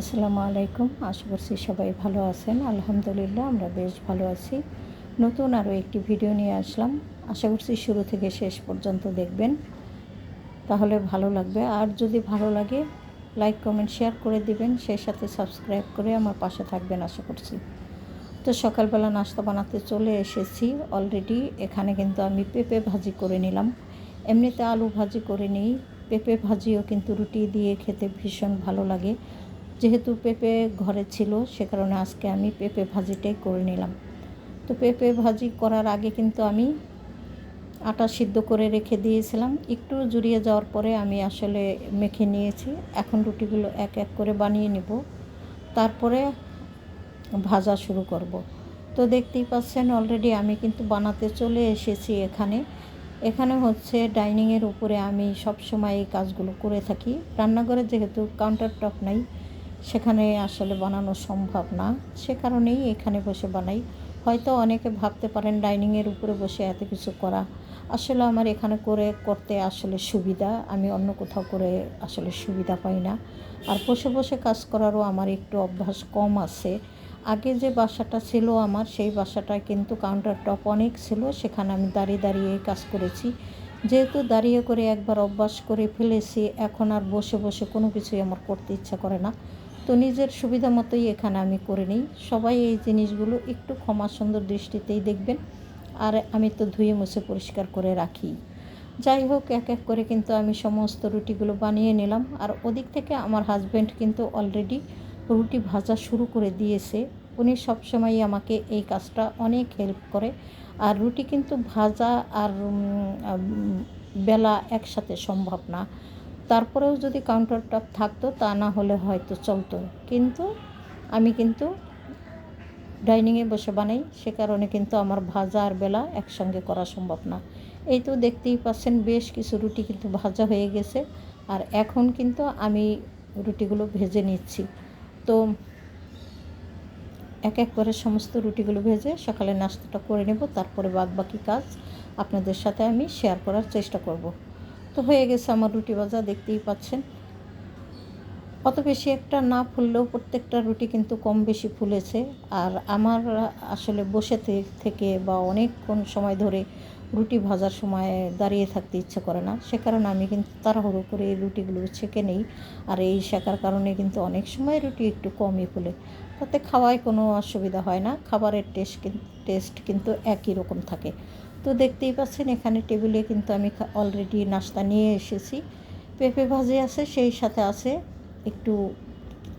আসসালামু আলাইকুম। আশা করছি সবাই ভালো আছেন। আলহামদুলিল্লাহ আমরা বেশ ভালো আছি। নতুন আরও একটি ভিডিও নিয়ে আসলাম। আশা করছি শুরু থেকে শেষ পর্যন্ত দেখবেন। তাহলে ভালো লাগবে। আর যদি ভালো লাগে, লাইক, কমেন্ট, শেয়ার করে দিবেন। সেই সাথে সাবস্ক্রাইব করে আমার পাশে থাকবেন, আশা করছি। তো সকালবেলা নাস্তা বানাতে চলে এসেছি অলরেডি এখানে কিন্তু আমি পেঁপে ভাজি করে নিলাম। এমনিতে আলু ভাজি করে নিই। পেঁপে ভাজিও কিন্তু রুটি দিয়ে খেতে ভীষণ ভালো লাগে। যেহেতু পেঁপে ঘরে ছিল, সে কারণে আজকে আমি পেঁপে ভাজিটাই করে নিলাম। তো পেঁপে ভাজি করার আগে কিন্তু আমি আটা সিদ্ধ করে রেখে দিয়েছিলাম। একটু জুড়িয়ে যাওয়ার পরে আমি আসলে মেখে নিয়েছি। এখন রুটিগুলো এক এক করে বানিয়ে নেব। তারপরে ভাজা শুরু করব। তো দেখতেই পাচ্ছেন অলরেডি আমি কিন্তু বানাতে চলে এসেছি এখানে। এখানে হচ্ছে ডাইনিংয়ের উপরে আমি সব সময় এই কাজগুলো করে থাকি। রান্নাঘরে যেহেতু কাউন্টার টপ নাই সেখানে আসলে বানানো সম্ভব না। সে কারণেই এখানে বসে বানাই। হয়তো অনেকে ভাবতে পারেন ডাইনিংয়ের উপরে বসে এত কিছু করা। আসলে আমার এখানে করে করতে আসলে সুবিধা। আমি অন্য কোথাও করে আসলে সুবিধা পাই না। আর বসে বসে কাজ করারও আমার একটু অভ্যাস কম আছে। আগে যে বাসাটা ছিল আমার, সেই বাসাটায় কিন্তু কাউন্টার টপ অনেক ছিল। সেখানে আমি দাঁড়িয়ে দাঁড়িয়ে কাজ করেছি। যেহেতু দাঁড়িয়ে করে একবার অভ্যাস করে ফেলেছি, এখন আর বসে বসে কোনো কিছুই আমার করতে ইচ্ছা করে না। তো নিজের সুবিধা মতোই এখানে আমি করে নিই। সবাই এই জিনিসগুলো একটু ক্ষমা সুন্দর দৃষ্টিতেই দেখবেন। আর আমি তো ধুয়ে মুছে পরিষ্কার করে রাখি। যাই হোক, এক এক করে কিন্তু আমি সমস্ত রুটিগুলো বানিয়ে নিলাম। আর ওদিক থেকে আমার হাজব্যান্ড কিন্তু অলরেডি রুটি ভাজা শুরু করে দিয়েছে। উনি সবসময়ই আমাকে এই কাজটা অনেক হেল্প করে। আর রুটি কিন্তু ভাজা আর বেলা একসাথে সম্ভব না। তারপরেও যদি কাউন্টার টপ থাকতো, তা না হলে হয়তো চলতো। কিন্তু আমি কিন্তু ডাইনিংয়ে বসে বানাই, সে কারণে কিন্তু আমার ভাজা আর বেলা একসঙ্গে করা সম্ভব না। এই তো দেখতেই পাচ্ছেন বেশ কিছু রুটি কিন্তু ভাজা হয়ে গেছে। আর এখন কিন্তু আমি রুটিগুলো ভেজে নিচ্ছি। তো এক এক করে সমস্ত রুটিগুলো ভেজে সকালে নাস্তাটা করে নেব, তারপরে বাদ বাকি কাজ আপনাদের সাথে আমি শেয়ার করার চেষ্টা করব। তো হয়ে গেছে আমার রুটি ভাজা, দেখতেই পাচ্ছেন। অত বেশি একটা না ফুললেও প্রত্যেকটা রুটি কিন্তু কম বেশি ফুলেছে। আর আমার আসলে বসে থেকে বা অনেকক্ষণ সময় ধরে রুটি ভাজার সময় দাঁড়িয়ে থাকতে ইচ্ছে করে না। সে কারণে আমি কিন্তু তাড়াহুড়ো করে এই রুটিগুলো ছেঁকে নেই। আর এই শেখার কারণে কিন্তু অনেক সময় রুটি একটু কমই ফুলে। তাতে খাওয়ায় কোনো অসুবিধা হয় না। খাবারের টেস্ট টেস্ট কিন্তু একই রকম থাকে। তো দেখতেই পাচ্ছেন, এখানে টেবিলে কিন্তু আমি অলরেডি নাস্তা নিয়ে এসেছি। পেঁপে ভাজি আছে, সেই সাথে আছে একটু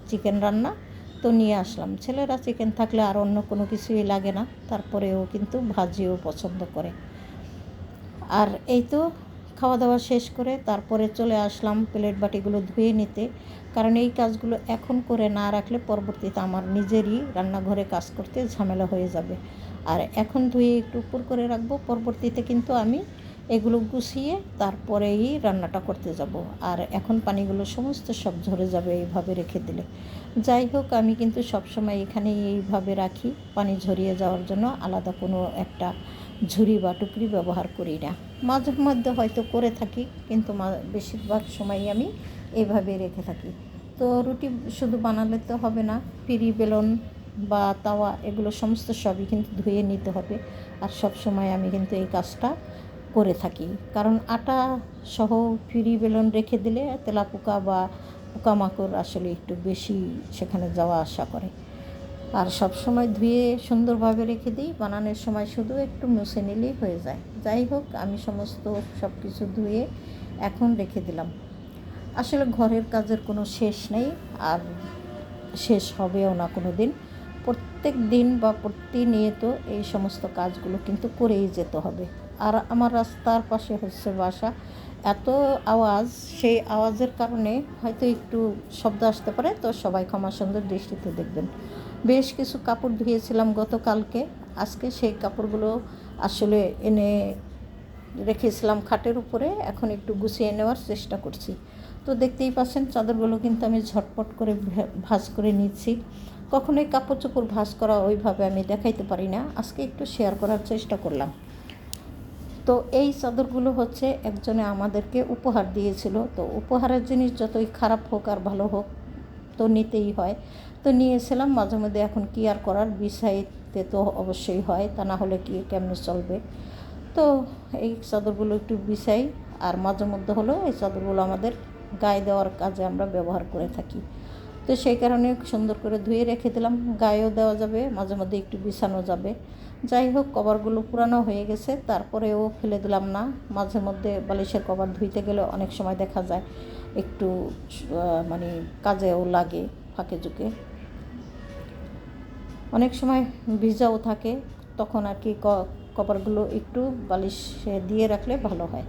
চিকেন রান্না। তো নিয়ে আসলাম। ছেলেরা চিকেন থাকলে আর অন্য কোনো কিছুই লাগে না, তারপরেও কিন্তু ভাজিও পছন্দ করে। আর এই তো খাওয়া দাওয়া শেষ করে তারপরে চলে আসলাম প্লেট বাটিগুলো ধুয়ে নিতে। কারণ এই কাজগুলো এখন করে না রাখলে পরবর্তীতে আমার নিজেরই রান্নাঘরে কাজ করতে ঝামেলা হয়ে যাবে। আর এখন ধুয়ে একটু উপর করে রাখব। পরবর্তীতে কিন্তু আমি এগুলো গুছিয়ে তারপরেই রান্নাটা করতে যাব। আর এখন পানিগুলো সমস্ত সব ঝরে যাবে এইভাবে রেখে দিলে। যাই হোক, আমি কিন্তু সবসময় এখানে এইভাবে রাখি। পানি ঝরিয়ে যাওয়ার জন্য আলাদা কোনো একটা ঝুড়ি বা টুকরি ব্যবহার করি না। মাঝে মধ্যে হয়তো করে থাকি, কিন্তু বেশিরভাগ সময়ই আমি এইভাবে রেখে থাকি। তো রুটি শুধু বানালে তো হবে না। পিড়ি, বেলন বা তাওয়া, এগুলো সমস্ত সবই কিন্তু ধুয়ে নিতে হবে। আর সব সময় আমি কিন্তু এই কাজটা করে থাকি। কারণ আটা সহ ফিরি বেলন রেখে দিলে তেলাপোকা বা পোকামাকড় আসলে একটু বেশি সেখানে যাওয়া আসা করে। আর সব সময় ধুয়ে সুন্দরভাবে রেখে দিই, বানানোর সময় শুধু একটু মুছে নিলেই হয়ে যায়। যাই হোক, আমি সমস্ত সব কিছু ধুয়ে এখন রেখে দিলাম। আসলে ঘরের কাজের কোনো শেষ নেই, আর শেষ হবেও না কোনো দিন। প্রত্যেক দিন বা প্রতিনিয়ত এই সমস্ত কাজগুলো কিন্তু করেই যেতে হবে। আর আমার রাস্তার পাশে হচ্ছে বাসা। এত আওয়াজ, সেই আওয়াজের কারণে হয়তো একটু শব্দ আসতে পারে, তো সবাই ক্ষমা সুন্দর দৃষ্টিতে দেখবেন। বেশ কিছু কাপড় ধুয়েছিলাম গতকালকে। আজকে সেই কাপড়গুলো আসলে এনে রেখেছিলাম খাটের উপরে, এখন একটু গুছিয়ে নেওয়ার চেষ্টা করছি। তো দেখতেই পাচ্ছেন, চাদরগুলো কিন্তু আমি ঝটপট করে ভাজ করে নিচ্ছি। কখনোই কাপড় চোপড় ভাজ করা ওইভাবে আমি দেখাইতে পারি না। আজকে একটু শেয়ার করার চেষ্টা করলাম। তো এই চাদরগুলো হচ্ছে একজনে আমাদেরকে উপহার দিয়েছিল। তো উপহারের জিনিস যতই খারাপ হোক আর ভালো হোক, তো নিতেই হয়। তো নিয়েছিলাম, মাঝে মধ্যে এখন কি আর করার? বিছাইতে তো অবশ্যই হয়, তা না হলে কি কেমনে চলবে? তো এই চাদরগুলো একটু বিছাই আর মাঝে মধ্যে হলো এই চাদরগুলো আমাদের গায়ে দেওয়ার কাজে আমরা ব্যবহার করে থাকি। তো সেই কারণে সুন্দর করে ধুয়ে রেখে দিলাম। গায়েও দেওয়া যাবে, মাঝে মধ্যে একটু বিছানো যাবে। যাই হোক, কভারগুলো পুরানো হয়ে গেছে, তারপরেও ফেলে দিলাম না। মাঝে মধ্যে বালিশের কভার ধুইতে গেলে অনেক সময় দেখা যায় একটু মানে কাজেও লাগে ফাঁকে ঝুঁকে। অনেক সময় ভিজাও থাকে, তখন আর কি ক- কভারগুলো একটু বালিশে দিয়ে রাখলে ভালো হয়।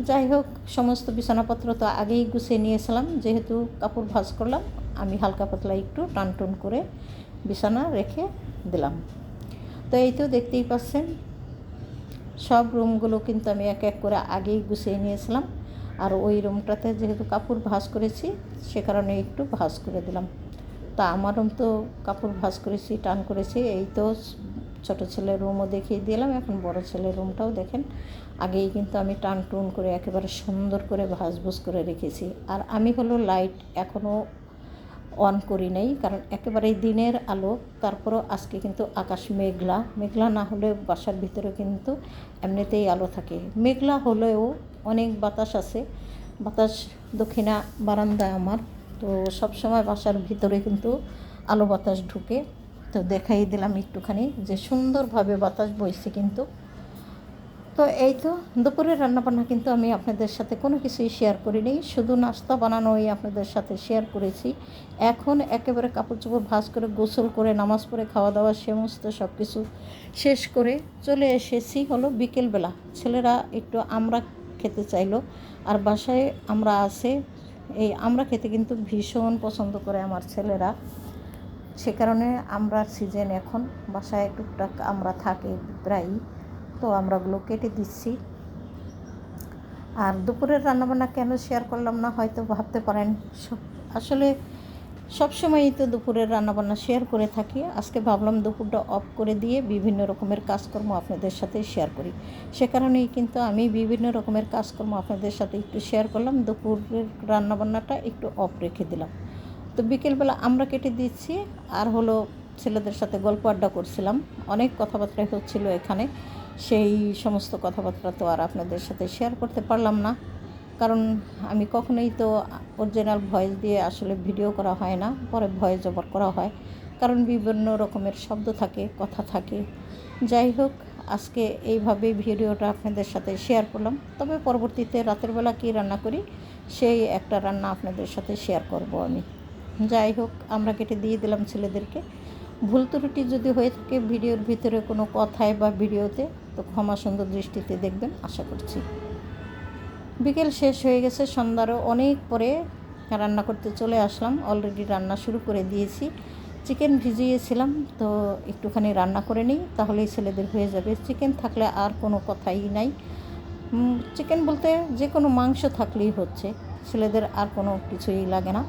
যাই হোক, সমস্ত বিছানাপত্র তো আগেই গুছিয়ে নিয়েছিলাম, যেহেতু কাপড় ভাঁজ করলাম আমি হালকা পাতলা একটু টান টুন করে বিছানা রেখে দিলাম। তো এই তো দেখতেই পাচ্ছেন, সব রুমগুলো কিন্তু আমি এক এক করে আগেই গুছিয়ে নিয়েছিলাম। আর ওই রুমটাতে যেহেতু কাপড় ভাঁজ করেছি, সে কারণে একটু ভাঁজ করে দিলাম। তা আমার রুম তো কাপড় ভাঁজ করেছি, টান করেছি, এই তো ছোটো ছেলের রুমও দেখিয়ে দিলাম, এখন বড় ছেলের রুমটাও দেখেন। আগেই কিন্তু আমি টান টুন করে একেবারে সুন্দর করে ভাঁজভুজ করে রেখেছি। আর আমি হলো লাইট এখনও অন করি নাই, কারণ একেবারেই দিনের আলো। তারপরও আজকে কিন্তু আকাশ মেঘলা। মেঘলা না হলে বাসার ভিতরে কিন্তু এমনিতেই আলো থাকে। মেঘলা হলেও অনেক বাতাস আছে। বাতাস দক্ষিণা বারান্দা আমার। তো সব সময় বাসার ভিতরে কিন্তু আলো বাতাস ঢুকে। তো দেখাই দিলাম একটুখানি যে সুন্দরভাবে বাতাস বইছে কিন্তু। তো এই তো দুপুরের রান্নাবান্না কিন্তু আমি আপনাদের সাথে কোনো কিছুই শেয়ার করিনি। শুধু নাস্তা বানানোই আপনাদের সাথে শেয়ার করেছি। এখন একেবারে কাপড় চোপড় ভাঁজ করে, গোসল করে, নামাজ পড়ে, খাওয়া দাওয়া, সমস্ত সব কিছু শেষ করে চলে এসেছি হলো বিকেলবেলা। ছেলেরা একটু আমরা খেতে চাইলো আর বাসায় আমরা আছে। এই আমরা খেতে কিন্তু ভীষণ পছন্দ করে আমার ছেলেরা। সে কারণে আমরা সিজন এখন বাসায় টুকটাক আমরা থাকি প্রায়ই। তো আমরা ওগুলো কেটে দিচ্ছি। আর দুপুরের রান্নাবান্না কেন শেয়ার করলাম না, হয়তো ভাবতে পারেন। আসলে সবসময়ই তো দুপুরের রান্নাবান্না শেয়ার করে থাকি। আজকে ভাবলাম দুপুরটা অফ করে দিয়ে বিভিন্ন রকমের কাজকর্ম আপনাদের সাথে শেয়ার করি। সে কারণেই কিন্তু আমি বিভিন্ন রকমের কাজকর্ম আপনাদের সাথে একটু শেয়ার করলাম। দুপুরের রান্নাবান্নাটা একটু অফ রেখে দিলাম। তো বিকেলবেলা আমরা কেটে দিচ্ছি। আর হলো ছেলেদের সাথে গল্প আড্ডা করছিলাম। অনেক কথাবার্তাই হচ্ছিল এখানে। সেই সমস্ত কথাবার্তা তো আর আপনাদের সাথে শেয়ার করতে পারলাম না। কারণ আমি কখনোই তো অরিজিনাল ভয়েস দিয়ে আসলে ভিডিও করা হয় না, পরে ভয়েস ওভার করা হয়। কারণ বিভিন্ন রকমের শব্দ থাকে, কথা থাকে। যাই হোক, আজকে এইভাবেই ভিডিওটা আপনাদের সাথে শেয়ার করলাম। তবে পরবর্তীতে রাতের বেলা কী রান্না করি, সেই একটা রান্না আপনাদের সাথে শেয়ার করব আমি। যাই হোক, আমরা কেটে দিয়ে দিলাম ছেলেদেরকে। ভুল ত্রুটি যদি হয়ে থাকে ভিডিওর ভিতরে কোনো কথায় বা ভিডিওতে তো ক্ষমা সুন্দর দৃষ্টিতে দেখবেন, আশা করছি। বিকেল শেষ হয়ে গেছে, সন্ধ্যারও অনেক পরে রান্না করতে চলে আসলাম। অলরেডি রান্না শুরু করে দিয়েছি। চিকেন ভিজিয়েছিলাম, তো একটুখানি রান্না করে নিই, তাহলেই ছেলেদের হয়ে যাবে। চিকেন থাকলে আর কোনো কথাই নাই। চিকেন বলতে যে কোনো মাংস থাকলেই হচ্ছে, ছেলেদের আর কোনো কিছুই লাগে না।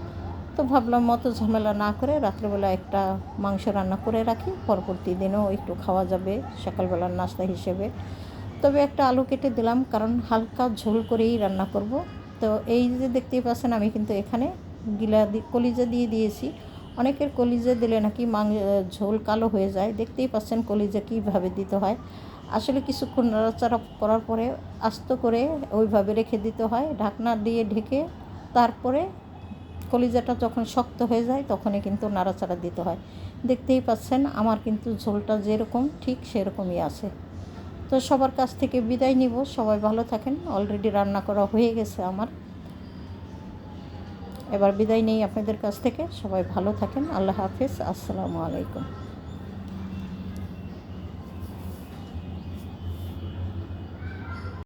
তো ভাবলাম মতো ঝামেলা না করে রাত্রেবেলা একটা মাংস রান্না করে রাখি, পরবর্তী দিনেও একটু খাওয়া যাবে সকালবেলার নাস্তা হিসেবে। তবে একটা আলু কেটে দিলাম, কারণ হালকা ঝোল করেই রান্না করব। তো এই যে দেখতেই পাচ্ছেন, আমি কিন্তু এখানে গিলা কলিজা দিয়ে দিয়েছি। অনেকের কলিজা দিলে নাকি মাং, ঝোল কালো হয়ে যায়। দেখতেই পাচ্ছেন কলিজা কীভাবে দিতে হয়। আসলে কিছুক্ষণ নাড়াচাড়া করার পরে আস্ত করে ওইভাবে রেখে দিতে হয়। ঢাকনা দিয়ে ঢেকে তারপরে কলিজাটা যখন শক্ত হয়ে যায়, তখনই কিন্তু নাড়াচাড়া দিতে হয়। দেখতেই পাচ্ছেন, আমার কিন্তু ঝোলটা যেরকম, ঠিক সেরকমই আছে। তো সবার কাছ থেকে বিদায় নিব। সবাই ভালো থাকেন। অলরেডি রান্না করা হয়ে গেছে আমার। এবার বিদায় নেই আপনাদের কাছ থেকে। সবাই ভালো থাকেন। আল্লাহ হাফিজ। আসসালামু আলাইকুম।